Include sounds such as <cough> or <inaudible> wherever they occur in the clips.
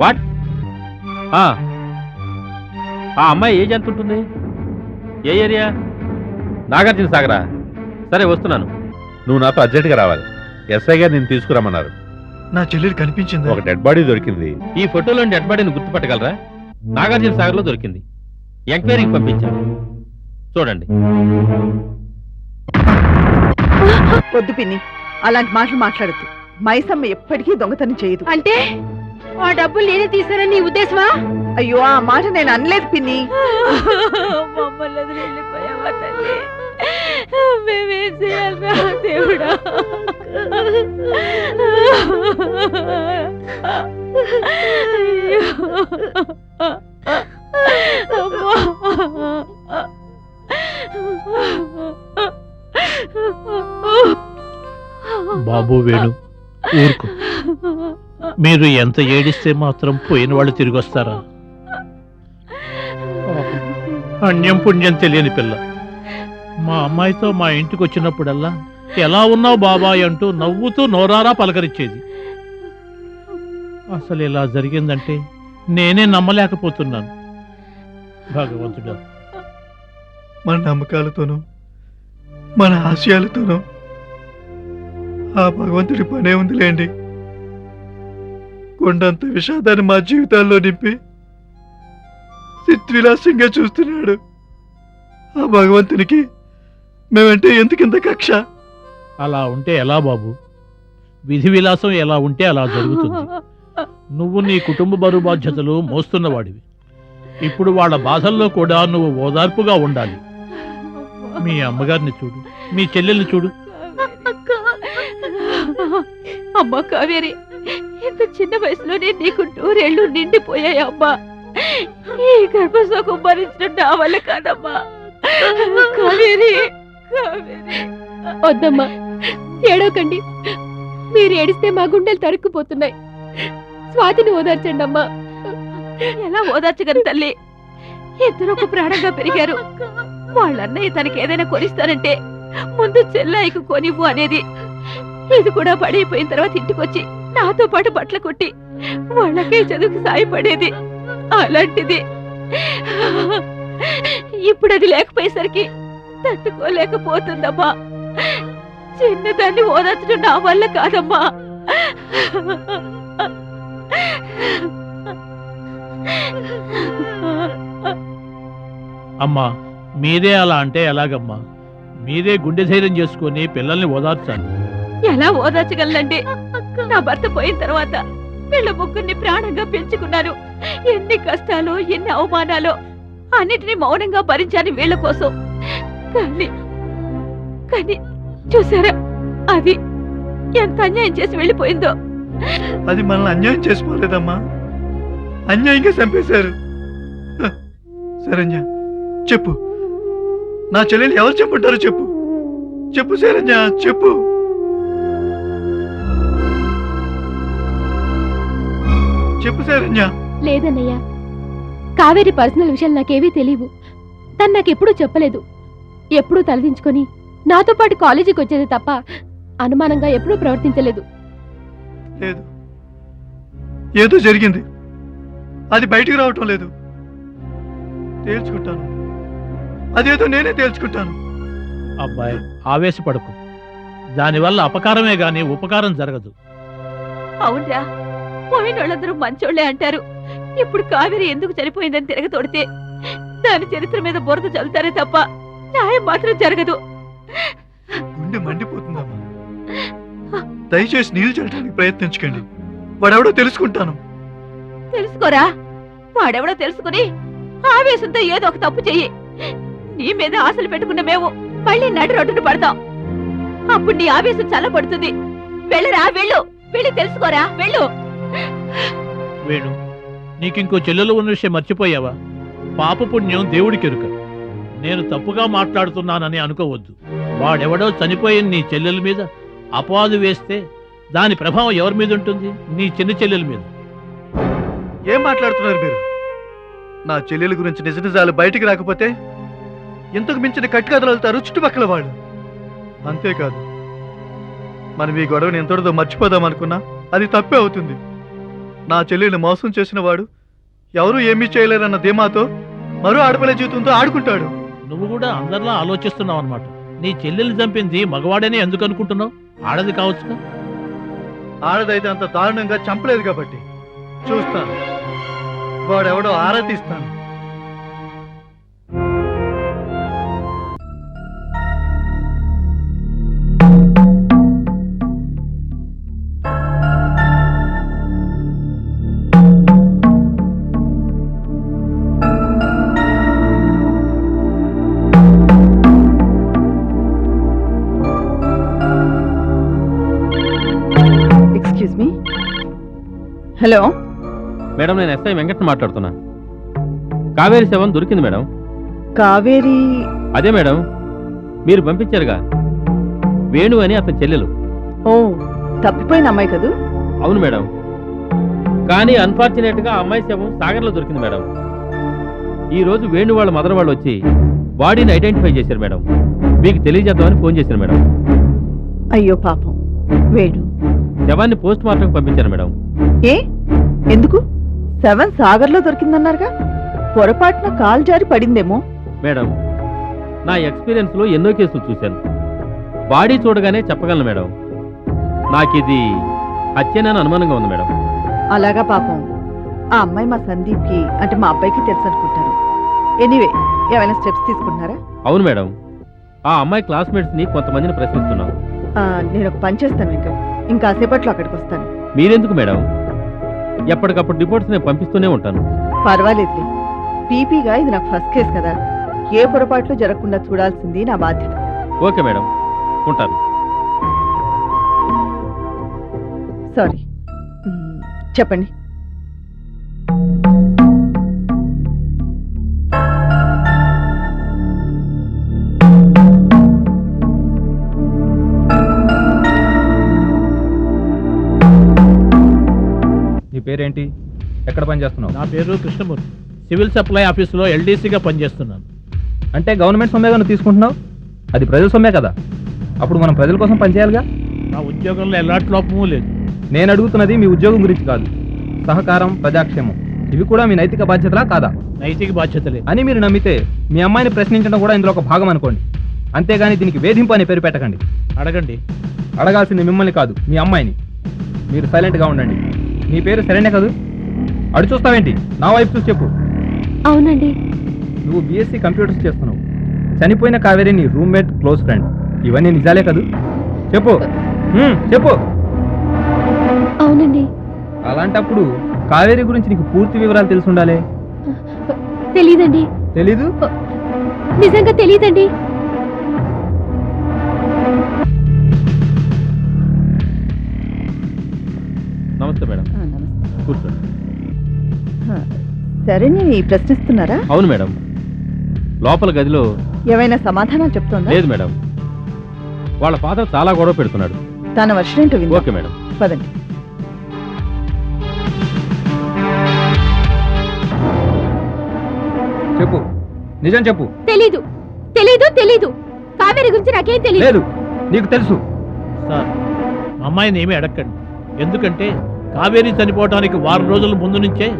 What? ఆ. అమ్మాయి age ఎంత ఉంటుంది? ఏ ఏరియా? నాగార్జున సాగరా. సరే వస్తున్నాను. నువ్వు నాతో అర్జెంటుగా రావాలి. ఎస్ఐ గారు నేను తీసుకురమ్మన్నారు. నా చెల్లెలు కనిపించింది? ఒక డెడ్ బాడీ దొరికింది. ఈ ఫోటోలో డెడ్ బాడీని గుర్తుపట్టగలరా? నాగార్జున సాగర్లో దొరికింది. ఎంక్వైరీకి పంపించాను. చూడండి. వద్దు పిన్ని. అలాంటి మాటలు మాట్లాడద్దు. మైసమ్మ ఎప్పటికీ దొంగతనం చేయదు. అంటే? ఆ డబ్బులు నేనే తీసానని నీ ఉద్దేశమా? అయ్యో ఆ మాట నేను అనలేదు పిన్ని. మమ్మల్ని వదిలి వెళ్ళిపోయావా తల్లి? మేమేం చేయాలరా దేవుడా? అయ్యో. బాబు వేణు ఊరుకు. మీరు ఎంత ఏడిస్తే మాత్రం పోయిన వాళ్ళు తిరిగి వస్తారా అన్యం పుణ్యం తెలియని పిల్ల. మా అమ్మాయితో మా ఇంటికి వచ్చినప్పుడల్లా ఎలా ఉన్నావు బాబాయ్ అంటూ నవ్వుతూ నోరారా పలకరించేది. అసలు ఇలా జరిగిందంటే నేనే నమ్మలేకపోతున్నాను. భగవంతుడా. మన నమ్మకాలతోనూ మన ఆశయాలతోనూ ఆ భగవంతుడి పనే ఉందిలేండి. కొండంత విషాదాన్ని మా జీవితాల్లో నింపి చిత్విలాసంగా చూస్తున్నాడు. ఆ భగవంతునికి మేమంటే ఎందుకింత కక్ష? అలా ఉంటే ఎలా బాబు? విధి విలాసం ఎలా ఉంటే అలా జరుగుతుంది. నువ్వు నీ కుటుంబ బరువు బాధ్యతలు మోస్తున్నవాడివి. ఇప్పుడు వాళ్ళ బాధల్లో కూడా నువ్వు ఓదార్పుగా ఉండాలి. మీ అమ్మగారిని చూడు మీ చెల్లెల్ని చూడు. అమ్మా కావేరి. ఇంత చిన్న వయసులోనే నీకు నూరేళ్ళు నిండిపోయాయి అమ్మా. ఈ గర్భశోకం భరించడం నా వల్ల కాదమ్మా. కావేరి కావేరి. వద్దమ్మా ఏడవకండి. మీరు ఏడిస్తే మా గుండెలు తరుక్కుపోతున్నాయి స్వాతిని ఓదార్చండి అమ్మా ఎలా ఓదార్చగలను తల్లి? ఇద్దరు ఒక ప్రాణంగా పెరిగారు. వాళ్ళ అన్నయ్య తనకి ఏదైనా కొనిస్తానంటే ముందు చెల్లాయికి కొనివ్వు అనేది. ఇది కూడా పడైపోయిన తర్వాత ఇంటికొచ్చి నాతో పాటు బట్టలు కొట్టి వాళ్ళకే చదువుకు సాయపడేది. అలాంటిది. ఇప్పుడు అది లేకపోయేసరికి తట్టుకోలేకపోతుందమ్మా. చిన్నదాన్ని ఓదార్చడం నా వల్ల కాదమ్మా. అమ్మా మీరే అలా అంటే ఎలాగమ్మా? మీరే గుండె ధైర్యం చేసుకొని పిల్లల్ని ఓదార్చాలి. ఎలా ఓదార్చగలనండి? నా భర్త పోయిన తర్వాత వీళ్ళ ముగ్గురిని ప్రాణంగా పెంచుకున్నాను. ఎన్ని కష్టాలు ఎన్ని అవమానాలు అన్నిటినీ మౌనంగా భరించాను వీళ్ళ కోసం. కానీ కానీ చూసారా అది ఎంత అన్యాయం చేసి వెళ్ళిపోయిందో. అది మనల్ని అన్యాయం చేసుకోలేదమ్మా అన్యాయంగా చంపేశారు. హ, చెప్పు. నా చెల్లెలు ఎవరు చెప్పుంటారో చెప్పు. చెప్పు శరణ్య చెప్పు. చెప్పు శరణ్య. లేదన్నయ్య కావేరి పర్సనల్ విషయాలు నాకేవీ తెలియవు తను నాకెప్పుడూ చెప్పలేదు. ఎప్పుడూ తలదించుకొని నాతో పాటు కాలేజీకి వచ్చేది తప్ప అనుమానంగా ఎప్పుడూ ప్రవర్తించలేదు. లేదు. ఏదో జరిగింది. అది బయటికి రావటం లేదు. తేల్చుకుంటాను. అదేదో నేనే తేల్చుకుంటాను. అబ్బాయి ఆవేశపడకు. దానివల్ల అపకారమే గాని ఉపకారం జరగదు. అవునరా. పోయిన వాళ్ళందరూ మంచోళ్ళే అంటారు. ఇప్పుడు కావేరి ఎందుకు చనిపోయిందని తిరగతోడితే దాని చరిత్ర మీద బురద చల్లుతారే తప్ప న్యాయం మాత్రం జరగదు. గుండె మండిపోతుందమ్మా. దయచేసి నీళ్ళు చల్లడానికి ప్రయత్నించకండి. వాడెవడో తెలుసుకుంటాను. తెలుసుకోరా? వాడెవడో తెలుసుకుని ఆవేశంతో ఏదో ఒక తప్పు చెయ్యి. నీ మీద ఆశలు పెట్టుకున్న మేము మళ్ళీ నడి రొట్టును పడతాం. అప్పుడు నీ ఆవేశం చల్లబడుతుంది. వెళ్ళరా వెళ్ళు. వెళ్ళి తెలుసుకోరా వెళ్ళు. వేణు నీకింకో చెల్లెలు ఉన్న విషయం మర్చిపోయావా? పాప పుణ్యం దేవుడికి నేను తప్పుగా మాట్లాడుతున్నానని అనుకోవద్దు. వాడెవడో చనిపోయిన నీ చెల్లెల మీద అపవాదు వేస్తే దాని ప్రభావం ఎవరి మీద ఉంటుంది? నీ చిన్న చెల్లెల మీద. ఏం మాట్లాడుతున్నారు మీరు? నా చెల్లెల గురించి నిజ నిజాలు బయటికి రాకపోతే ఇంతకు మించిన కట్టుకథలుతారు చుట్టుపక్కల వాళ్ళు. అంతేకాదు మనం ఈ గొడవని ఎంతటిదో మర్చిపోదాం అనుకున్నా అది తప్పే అవుతుంది. నా చెల్లెల్ని మోసం చేసిన వాడు ఎవరూ ఏమీ చేయలేరన్న ధీమాతో మరో ఆడపిల్ల జీవితంతో ఆడుకుంటాడు. నువ్వు కూడా అందరిలా ఆలోచిస్తున్నావు అనమాట నీ చెల్లెల్ని చంపింది మగవాడని ఎందుకు అనుకుంటున్నావు? ఆడది కావచ్చు ఆడదైతే అంత దారుణంగా చంపలేదు కాబట్టి చూస్తాను. వాడెవడో ఆరా హలో మేడం నేను ఎస్ఐ వెంకట్ని మాట్లాడుతున్నా. కావేరి శవం దొరికింది మేడం. కావేరి అదే మేడం మీరు పంపించారుగా. వేణు అని అతని చెల్లెలు. ఓ తప్పిపోయిన అమ్మాయి కదూ? అవును మేడం. కానీ అన్ఫార్చునేట్గా ఆ అమ్మాయి శవం సాగర్లో దొరికింది మేడం. ఈ రోజు వేణు వాళ్ళ మదర్ వాళ్ళు వచ్చి బాడీని ఐడెంటిఫై చేశారు మేడం. మీకు తెలియజేద్దామని ఫోన్ చేశారు మేడం. అయ్యో పాపం వేడు శవాన్ని పోస్ట్ మార్టం పంపించారు మేడం. ఏ? ఎందుకు? సెవెన్ సాగర్లో దొరికిందన్నారుగా? పొరపాటున కాల్ జారి పడిందేమో. మేడం నా ఎక్స్పీరియన్స్లో ఎన్నో కేసులు చూశాను. బాడీ చూడగానే చెప్పగలను మేడం. నాకు ఇది హత్యనని అనుమానంగా ఉంది మేడం. అలాగా పాపం. ఆ అమ్మాయి మా సందీప్కి అంటే మా అబ్బాయికి తెలుసు అనుకుంటారు ఎనీవే ఏమైనా స్టెప్స్ తీసుకుంటున్నారా? అవును మేడం. ఆ అమ్మాయి క్లాస్మేట్స్ని కొంతమందిని ప్రశ్నిస్తున్నాం. నేను ఒక పని చేస్తాను వెంకట్. ఇంకాసేపట్లో అక్కడికి వస్తాను మీరెందుకు మేడం? ఎప్పటికప్పుడు రిపోర్ట్స్ నేను పంపిస్తూనే ఉంటాను. పర్వాలేదులే. పీపీగా ఇది నాకు ఫస్ట్ కేసు కదా. ఏ పొరపాట్లు జరగకుండా చూడాల్సింది నా బాధ్యత. Okay madam. ఉంటాను. సారీ చెప్పండి. పేరేంటి? ఎక్కడ పని చేస్తున్నావు నా పేరు కృష్ణమూర్తి. సివిల్ సప్లై ఆఫీసులో ఎల్డీసీగా పనిచేస్తున్నాను. అంటే గవర్నమెంట్ సొమ్మే నువ్వు తీసుకుంటున్నావు? అది ప్రజల సొమ్మే కదా. అప్పుడు మనం ప్రజల కోసం పనిచేయాలిగా? నా ఉద్యోగంలో ఎలాంటి లోపము లేదు. నేను అడుగుతున్నది మీ ఉద్యోగం గురించి కాదు. సహకారం ప్రజాక్షేమం. ఇవి కూడా మీ నైతిక బాధ్యతలా కాదా? నైతిక బాధ్యత లేదు. అని మీరు నమ్మితే మీ అమ్మాయిని ప్రశ్నించడం కూడా ఇందులో ఒక భాగం అనుకోండి. అంతేగాని దీనికి వేధింపు అనే పేరు పెట్టకండి. అడగండి. అడగాల్సింది మిమ్మల్ని కాదు మీ అమ్మాయిని. మీరు సైలెంట్గా ఉండండి. నీ పేరు సరేనే కాదు? అడు చూస్తావేంటి? నా వైపు చూసి చెప్పు. అవునండి. నువ్వు బీఎస్సీ కంప్యూటర్స్ చేస్తున్నావు. చనిపోయిన కావేరి నీ రూమ్మేట్ క్లోజ్ ఫ్రెండ్. ఇవన్నీ నిజాలే కదూ? చెప్పు. హ్మ్, చెప్పు. అవునండి. అలాంటప్పుడు కావేరి గురించి నీకు పూర్తి వివరాలు తెలిసి ఉండాలి. తెలీదండి. తెలీదు? నిజంగా తెలీదండి. నమస్తే మేడం. కూర్చోండి సరే నేను ప్రశ్నిస్తున్నారా? అవును మేడం. లోపల గదిలో ఏమైనా సమాధానాలు చెప్తోందా? లేదు మేడం. వాళ్ళ ఫాదర్ చాలా గొడవ పెడుతున్నాడు. తన వర్షం ఏంటో విందాం. Okay madam. పదండి. చెప్పు. నిజం చెప్పు. తెలీదు. తెలీదు తెలీదు. కావేరి గురించి నాకేం తెలీదు. లేదు. నీకు తెలుసు. సార్ మా అమ్మాయిని ఏమీ అడగండి ఎందుకంటే కావేరి చనిపోవడానికి వారం రోజుల ముందు నుంచే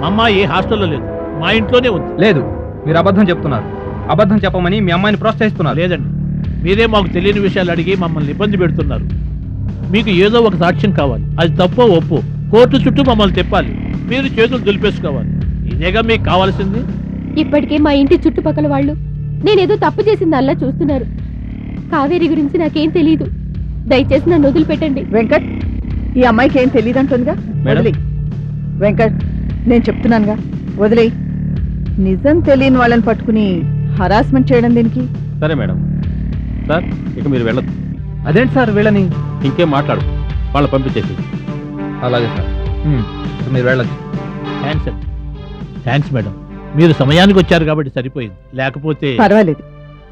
మా అమ్మాయి హాస్టల్లో లేదు. మా ఇంట్లోనే ఉంది. లేదు మీరు అబద్ధం చెప్తున్నారు. అబద్ధం చెప్పమని మీ అమ్మాయిని ప్రోత్సహిస్తున్నారు. లేదండి. మీరే మాకు తెలియని విషయాలు అడిగి మమ్మల్ని ఇబ్బంది పెడుతున్నారు. మీకు ఏదో ఒక సాక్ష్యం కావాలి. అది తప్పో ఒప్పో. కోర్టు చుట్టూ మమ్మల్ని తిప్పాలి. మీరు చేతులు దులిపేసుకోవాలి. ఇదేగా మీకు కావాల్సింది? ఇప్పటికే మా ఇంటి చుట్టుపక్కల వాళ్ళు నేనేదో తప్పు చేసిందల్లా చూస్తున్నారు. కావేరి గురించి నాకేం తెలీదు. దయచేసి నన్ను వదిలిపెట్టండి. వెంకట్ ఈ అమ్మాయికి ఏం తెలియదంటుందిగా మేడం. వదిలేయ్. వెంకట్ నేను చెప్తున్నానుగా. వదిలేయ్. నిజం తెలియని వాళ్ళని పట్టుకుని హరాస్మెంట్ చేయడం దీనికి? సరే మేడం. సార్ ఇక మీరు వెళ్ళదు అదేంటి సార్ వీళ్ళని? ఇంకేం మాట్లాడు. వాళ్ళు పంపించేసి. అలాగే సార్. మీరు వెళ్ళచ్చు. థ్యాంక్స్ అండి థ్యాంక్స్ మేడం మీరు సమయానికి వచ్చారు కాబట్టి సరిపోయింది. లేకపోతే పర్వాలేదు.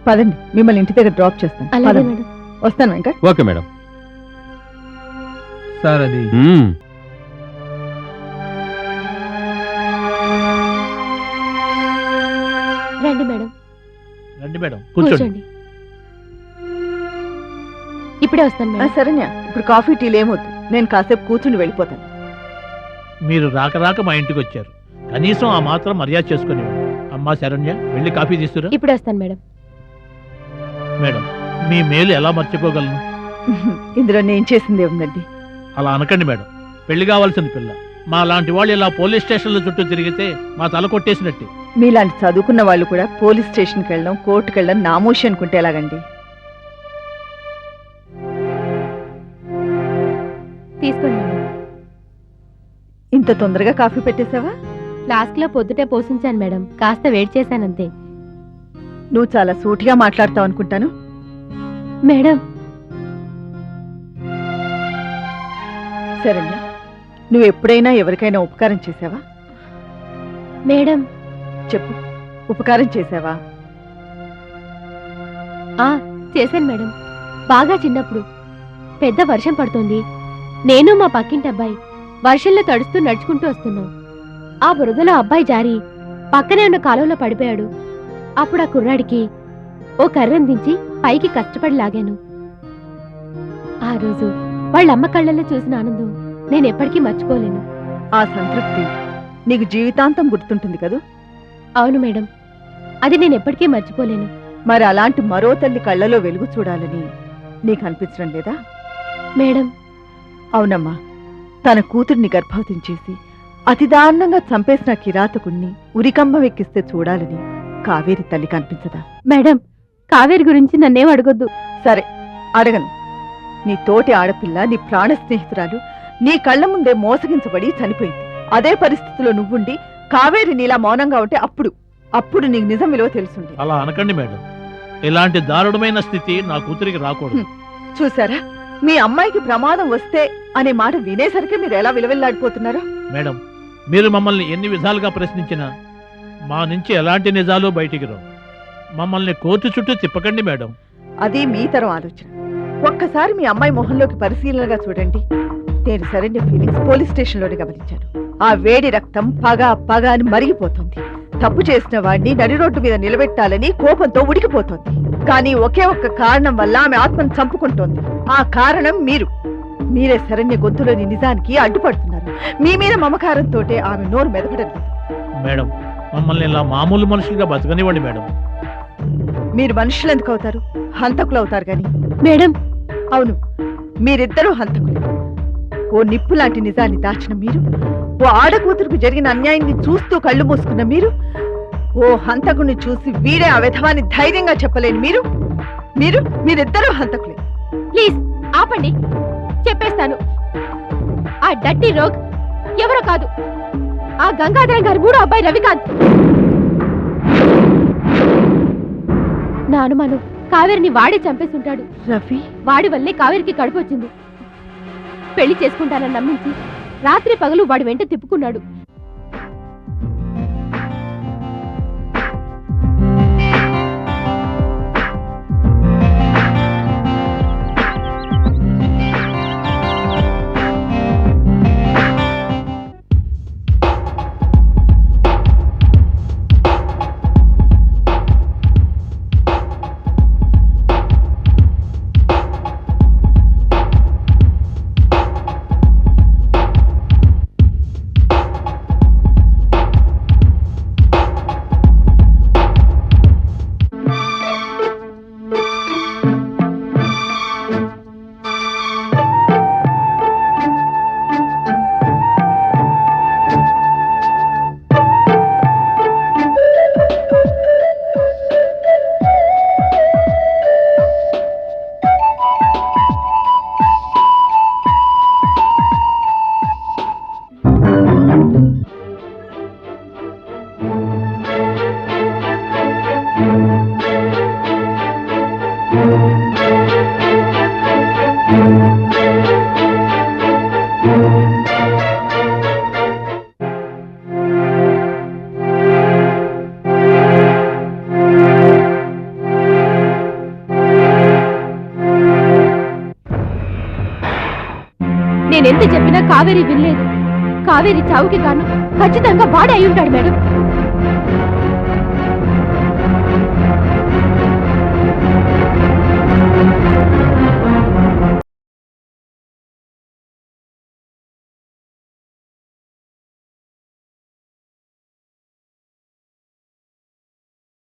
పదండి. మిమ్మల్ని ఇంటి దగ్గర డ్రాప్ చేస్తాను. వస్తాను వెంకట్. Okay madam. సార్ అది. మ్మ్. రండి మేడం. రండి మేడం. కూర్చోండి. కూర్చోండి. ఇప్పుడే వస్తాను ఆ, మేడం శరణ్య ఇప్పుడు కాఫీ టీలు ఏమొద్దు నేను కాసేపు కూర్చుని వెళ్ళిపోతాను. మీరు రాక రాక మా ఇంటికి వచ్చారు. కనీసం ఆ మాత్రం మర్యాద చేసుకుని అమ్మా శరణ్య వెళ్ళి కాఫీ తీసుకురా. ఇప్పుడు వస్తాను మేడం. మేడం మీ మేలు ఎలా మర్చిపోగలను? <laughs> ఇందులో నేను చేసిందే ఉందండి. అలా అనకండి మేడం. పెళ్ళి కావాల్సిన పిల్ల. మా లాంటి వాళ్ళు ఇలా పోలీస్ స్టేషన్ల చుట్టూ తిరిగితే మా తల కొట్టేసినట్టే. మీలాంటి చదువుకున్న వాళ్ళు కూడా పోలీస్ స్టేషన్కి వెళ్ళడం కోర్టుకి వెళ్ళడం నామోషి అనుకుంటే ఎలాగండి? తీసుకోండి మేడం. ఇంత తొందరగా కాఫీ పెట్టేశావా? ఫ్లాస్క్లో పొద్దుటే పోషించాను మేడం. కాస్త వేడి చేశానంతే. నువ్వు చాలా సూటిగా మాట్లాడతావు అనుకుంటాను. మేడం సరేనా నువ్వు ఎప్పుడైనా ఎవరికైనా ఉపకారం చేసావా మేడం. చెప్పు. ఉపకారం చేసావా ఆ చేశాను మేడం. బాగా చిన్నప్పుడు. పెద్ద వర్షం పడుతోంది. నేను మా పక్కింటి అబ్బాయి. వర్షంలో తడుస్తూ నడుచుకుంటూ వస్తున్నాం. ఆ బురదలో అబ్బాయి జారి పక్కనే ఉన్న కాలువలో పడిపోయాడు. అప్పుడు ఆ కుర్రాడికి ఓ కర్రను దించి పైకి కష్టపడి లాగాను. ఆ రోజు వాళ్ళ అమ్మ కళ్ళల్లో చూసిన ఆనందం నేను ఎప్పటికీ మర్చిపోలేను. ఆ సంతృప్తి నీకు జీవితాంతం గుర్తుంటుంది కదూ? అవును మేడం. అది నేను ఎప్పటికీ మర్చిపోలేను. మరి అలాంటి మరో తల్లి కళ్ళలో వెలుగు చూడాలని నీకు అనిపించడం లేదా? మేడం. అవునమ్మా. తన కూతుర్ని గర్భవతిని చేసి అతి దారుణంగా చంపేసిన కిరాతకుణ్ణి ఉరికంబం ఎక్కిస్తే చూడాలని కావేరి తల్లి కనిపించదా మేడం కావేరి గురించి నన్నేం అడగొద్దు. సరే అడగను. నీ తోటి ఆడపిల్ల నీ ప్రాణ స్నేహితురాలు నీ కళ్ళ ముందే మోసగించబడి చనిపోయింది. అదే పరిస్థితిలో నువ్వుండి కావేరి నీలా మౌనంగా ఉంటే అప్పుడు అప్పుడు నీకు నిజం విలువ తెలుసుండే. అలా అనకండి మేడం. ఇలాంటి దారుణమైన స్థితి నా కూతురికి రాకూడదు. చూసారా మీ అమ్మాయికి ప్రమాదం వస్తే అనే మాట వినేసరికి మీరు ఎలా విలువెల్లాడిపోతున్నారో? మేడం మీరు మమ్మల్ని ఎన్ని విధాలుగా ప్రశ్నించినా మా నుంచి ఎలాంటి నిజాలు బయటికి రావు. మమ్మల్ని కోర్టు చుట్టూ తిప్పకండి మేడం. అది మీ తరం ఆలోచన. ఒక్కసారి మీ అమ్మాయి మొహంలోకి పరిశీలనగా చూడండి. నేను సరైన ఫీలింగ్స్ పోలీస్ స్టేషన్లోనే గమనించాను. ఆ వేడి రక్తం పగ పగ అని మరిగిపోతుంది. తప్పు చేసిన వాడిని నడి రోడ్డు మీద నిలబెట్టాలని కోపంతో ఉడికిపోతోంది. కానీ ఒకే ఒక్క కారణం వల్ల ఆమె ఆత్మను చంపుకుంటోంది. ఆ కారణం మీరు. మీరే శరణ్య గొంతులోని నిజానికి అడ్డుపడుతున్నారు. మీ మీద మమకారంతో ఆమె నోరు మెదపడం లేదు మేడం మమ్మల్ని ఇలా మామూలు మనుషులుగా బతకనివ్వండి మేడం. మీరు మనుషులు ఎందుకు అవుతారు? హంతకులు అవుతారు గాని మేడం అవును మీరిద్దరూ హంతకులే. ఓ నిప్పు లాంటి నిజాన్ని దాచిన మీరు ఓ ఆడకూతురుకు జరిగిన అన్యాయాన్ని చూస్తూ కళ్ళు మూసుకున్న మీరు ఓ హంతకుని చూసి వీడే ఆ విధవాన్ని ధైర్యంగా చెప్పలేని మీరు మీరు మీరిద్దరూ హంతకులే. ప్లీజ్ ఆపండి. చెప్పేస్తాను. ఆ డట్టి రోగ్ ఎవరో కాదు. ఆ గంగాధరం గారి మూడో అబ్బాయి రవికాంత్. నా అనుమానం కావేరిని వాడే చంపేస్తుంటాడు రవి వాడి వల్లే కావేరికి కడుపు వచ్చింది పెళ్ళి చేసుకుంటానని నమ్మించి రాత్రి పగలు వాడి వెంట తిప్పుకున్నాడు. నేనెంత చెప్పినా కావేరి వినలేదు. కావేరి చావుకి కాను ఖచ్చితంగా వాడే అయి ఉంటాడు మేడం.